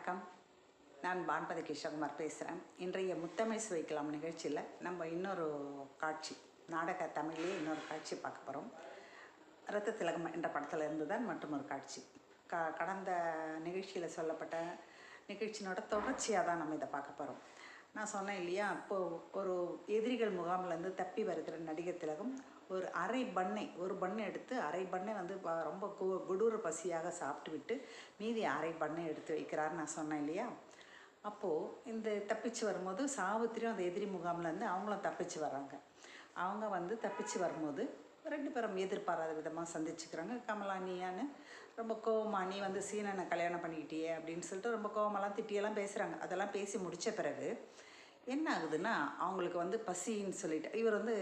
வணக்கம். நான் பான்பதி கிருஷ்ணகுமார் பேசுகிறேன் இன்றைய முத்தமிழ் சுவைக்கலாம் நிகழ்ச்சியில் நம்ம இன்னொரு காட்சி நாடக தமிழ்லேயே இன்னொரு காட்சி பார்க்க போகிறோம் ரத்த திலகம் என்ற படத்தில் இருந்து தான் மற்றும் ஒரு காட்சி. க கடந்த நிகழ்ச்சியில் சொல்லப்பட்ட நிகழ்ச்சியினோட தொடர்ச்சியாக தான் நம்ம இதை பார்க்க போகிறோம் நான் சொன்னேன் இல்லையா அப்போது ஒரு எதிரிகள் முகாம்லேருந்து தப்பி வருகிற நடிகர் திலகம் ஒரு அரை பண்ணை ஒரு பண்ணை எடுத்து அரை பண்ணை வந்து ப- ரொம்ப கு கொடூர பசியாக சாப்பிட்டு விட்டு மீதி அரை பண்ணை எடுத்து வைக்கிறாருன்னு நான் சொன்னேன் இல்லையா? அப்போது இந்த தப்பிச்சு வரும்போது சாவித்திரியும் அந்த எதிரி முகாம்லேருந்து அவங்களும் தப்பிச்சு வர்றாங்க. அவங்க வந்து தப்பிச்சு வரும்போது ரெண்டு பேரும் எதிர்பாராத விதமாக சந்திச்சுக்கிறாங்க. கமலா நீயான்னு ரொம்ப கோவமா நீ வந்து சீனனை கல்யாணம் பண்ணிக்கிட்டியே அப்படின்னு சொல்லிட்டு ரொம்ப கோவமெல்லாம் திட்டியெல்லாம் பேசுகிறாங்க அதெல்லாம் பேசி முடித்த பிறகு என்ன ஆகுதுன்னா அவங்களுக்கு வந்து பசின்னு சொல்லிட்டு இவர் வந்து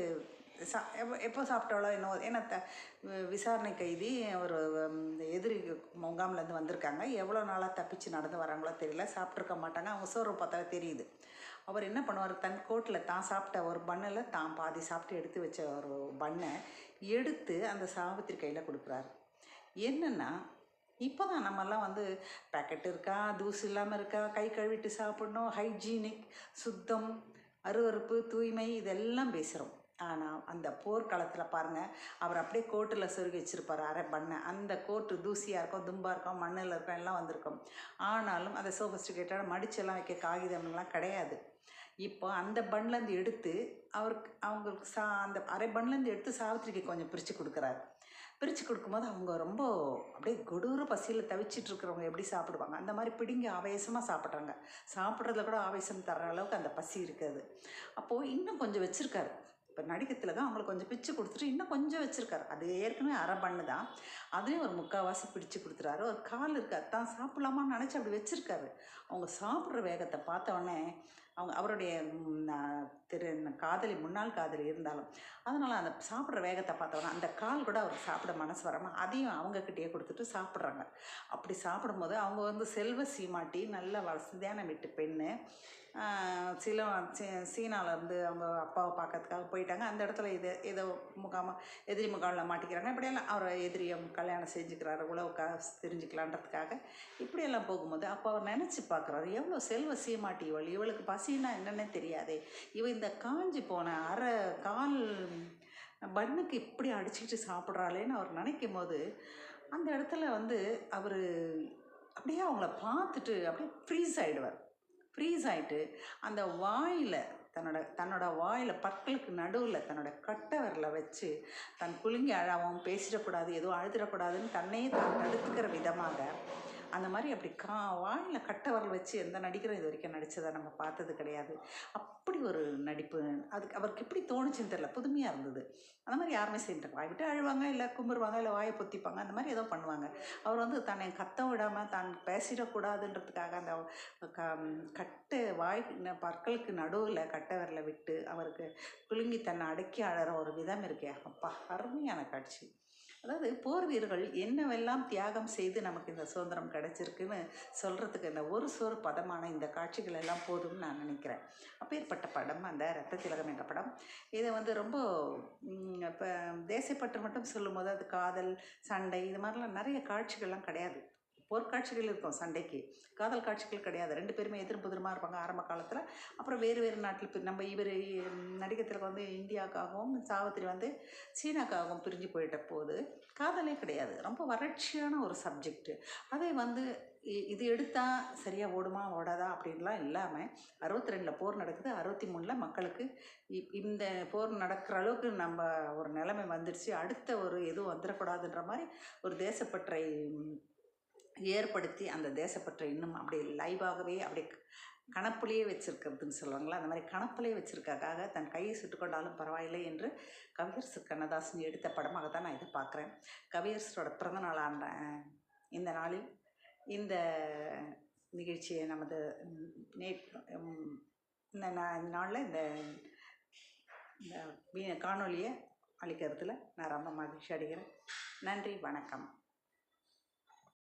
சா எப்போ எப்போ சாப்பிட்டாலோ என்ன ஏன்னா த வி- விசாரணை கைதி ஒரு இந்த எதிரி முகாம்லேருந்து வந்திருக்காங்க. எவ்வளோ நாளாக தப்பிச்சு நடந்து வராங்களோ தெரியல. சாப்பிட்ருக்க மாட்டாங்க. அவங்க சோறு பார்த்தா தெரியுது. அவர் என்ன பண்ணுவார்? தன் கோட்டில் தான் சாப்பிட்ட ஒரு பண்ணில் தான் பாதி சாப்பிட்டு எடுத்து வச்ச ஒரு பண்ணை எடுத்து அந்த சாவித்திரி கையில் கொடுக்குறாரு. என்னென்னா இப்போ தான் நம்மெல்லாம் வந்து பேக்கெட் இருக்கா தூசு இல்லாமல் இருக்கா கை கழுவிட்டு சாப்பிடணும் ஹைஜீனிக் சுத்தம் அருவருப்பு தூய்மை இதெல்லாம் பேசுகிறோம் ஆனால் அந்த போர்க்களத்தில் பாருங்கள் அவர் அப்படியே கோட்டில் சொருகி வச்சுருப்பார் அரை பண்ணை. அந்த கோட்டு தூசியாக இருக்கும் தும்பாக இருக்கும் மண்ணில் இருக்கும் எல்லாம் வந்திருக்கும். ஆனாலும் அதை சோஃபஸ்டிகேட்டடாக மடிச்செல்லாம் வைக்க காகிதம்லாம் கிடையாது. இப்போ அந்த பன்லேருந்து எடுத்து அவருக்கு அவங்களுக்கு சா அந்த அரை பன்லேருந்து எடுத்து சாவித்திரிக்கு கொஞ்சம் பிரித்து கொடுக்குறாரு. பிரித்து கொடுக்கும்போது அவங்க ரொம்ப அப்படியே கொடூர பசியில் தவிச்சிட்டு இருக்கிறவங்க எப்படி சாப்பிடுவாங்க? அந்த மாதிரி பிடிங்கி ஆவேசமாக சாப்பிட்றாங்க. சாப்பிட்றதுல கூட ஆவேசம் தர்ற அளவுக்கு அந்த பசி இருக்குது. அப்போது இன்னும் கொஞ்சம் வச்சுருக்காரு. இப்போ நடிக்கத்தில் தான் அவங்களுக்கு கொஞ்சம் பிச்சு கொடுத்துட்டு இன்னும் கொஞ்சம் வச்சுருக்காரு. அது ஏற்கனவே அரை பண்ணு தான். அதுலேயும் ஒரு முக்கால்வாசி பிடிச்சு கொடுத்துறாரு. ஒரு கால் இருக்கார் தான் சாப்பிட்லாமான்னு நினச்சி அப்படி வச்சுருக்காரு. அவங்க சாப்பிட்ற வேகத்தை பார்த்தோன்னே அவங்க அவருடைய திரு காதலி முன்னாள் காதலி இருந்தாலும் அதனால் அந்த சாப்பிட்ற வேகத்தை பார்த்தோன்னா அந்த கால் கூட அவருக்கு சாப்பிட மனசு வராமல் அதையும் அவங்கக்கிட்டேயே கொடுத்துட்டு சாப்பிட்றாங்க. அப்படி சாப்பிடும்போது அவங்க வந்து செல்வ சீமாட்டி நல்ல வசதியான வீட்டு பெண்ணு சில சீ- அவங்க அப்பாவை பார்க்கறதுக்காக போயிட்டாங்க. அந்த இடத்துல இது ஏதோ முகாம எதிரி முகாமில் மாட்டிக்கிறாங்க. இப்படியெல்லாம் அவர் எதிரியை கல்யாணம் செஞ்சுக்கிறாரு உழவுக்காக தெரிஞ்சுக்கலான்றதுக்காக. இப்படியெல்லாம் போகும்போது அப்போ அவர் நினச்சி பார்க்குறாரு எவ்வளோ செல்வ சீமாட்டி இவள் இவளுக்கு பசின்னா என்னன்னே தெரியாதே. இவன் இந்த காஞ்சி போன அரை கால் பண்ணுக்கு இப்படி அடிச்சுக்கிட்டு சாப்பிட்றாளேன்னு அவர் நினைக்கும் போது அந்த இடத்துல வந்து அவர் அப்படியே அவங்கள பார்த்துட்டு அப்படியே ஃப்ரீஸ் ஆகிடுவார் ஃப்ரீஸ் ஆகிட்டு அந்த வாயில் தன்னோட தன்னோட வாயில் பற்களுக்கு நடுவில் தன்னோட கட்டவரில் வச்சு தன் குலுங்கி அழாவும் பேசிடக்கூடாது எதுவும் அழுதிடக்கூடாதுன்னு தன்னையே தான் தடுத்துக்கிற விதமாக அந்த மாதிரி அப்படி கா வாயில் கட்டவரல் வச்சு எந்த நடிகரும் இது வரைக்கும் நடித்ததை நம்ம பார்த்தது கிடையாது. அப்படி ஒரு நடிப்பு. அதுக்கு அவருக்கு எப்படி தோணுச்சுன்னு தெரில புதுமையாக இருந்தது. அந்த மாதிரி யாருமே செய்ய வாய் விட்டு அழுவாங்க இல்லை கும்பிடுவாங்க இல்லை வாயை பொத்திப்பாங்க அந்த மாதிரி ஏதோ பண்ணுவாங்க. அவர் வந்து தன்னை கத்த விடாமல் தான் பேசிடக்கூடாதுன்றதுக்காக அந்த க கட்டை வாய் பற்களுக்கு நடுவில் கட்டை விரலை விட்டு அவருக்கு குலுங்கி தன்னை அடக்கி அழற ஒரு விதம் இருக்கே. அப்பா அருமையான காட்சி. அதாவது போர் வீரர்கள் என்னவெல்லாம் தியாகம் செய்து நமக்கு இந்த சுதந்திரம் கிடச்சிருக்குன்னு சொல்கிறதுக்கு இந்த ஒரு சோறு பதமான இந்த காட்சிகள் எல்லாம் போதும்னு நான் நினைக்கிறேன். அப்பேற்பட்ட படம் அந்த ரத்த திலகம் என்ற படம். இதை வந்து ரொம்ப இப்போ தேசப்பற்று மட்டும் சொல்லும்போது அது காதல் சண்டை இது மாதிரிலாம் நிறைய காட்சிகள்லாம் கிடையாது. போர்க்காட்சிகள் இருக்கும் சண்டைக்கு. காதல் காட்சிகள் கிடையாது. ரெண்டு பேருமே எதிர் புதிரமாக இருப்பாங்க ஆரம்ப காலத்தில். அப்புறம் வேறு வேறு நாட்டில் இப்போ நம்ம இவர் நடிகத்தில் வந்து இந்தியாவுக்காகவும் சாவித்திரி வந்து சீனாக்காகவும் பிரிஞ்சு போயிட்ட போது காதலே கிடையாது. ரொம்ப வறட்சியான ஒரு சப்ஜெக்ட் அதை வந்து இது எடுத்தால் சரியாக ஓடுமா ஓடாதா அப்படின்லாம் இல்லாமல் அறுபத்தி ரெண்டில் போர் நடக்குது. அறுபத்தி மூணில் மக்களுக்கு இப்- இந்த போர் நடக்கிற அளவுக்கு நம்ம ஒரு நிலைமை வந்துடுச்சு அடுத்த ஒரு எதுவும் வந்துடக்கூடாதுன்ற மாதிரி ஒரு தேசப்பற்றை ஏற்படுத்தி அந்த தேசப்பற்றை இன்னும் அப்படியே லைவாகவே அப்படியே கணப்புலேயே வச்சிருக்கிறதுன்னு சொல்லுவாங்களா அந்த மாதிரி கணப்புலேயே வச்சிருக்காக தன் கையை சுட்டுக்கொண்டாலும் பரவாயில்லை என்று கவியரசு கண்ணதாசன் எடுத்த படமாக தான் நான் இதை பார்க்குறேன். கவியரசரோட பிறந்த நாளான இந்த நாளில் இந்த நிகழ்ச்சியை நமது நே இந்த நாளில் இந்த இந்த வீ- அளிக்கிறதுல நான் ரொம்ப மகிழ்ச்சி அடைகிறேன். நன்றி வணக்கம்.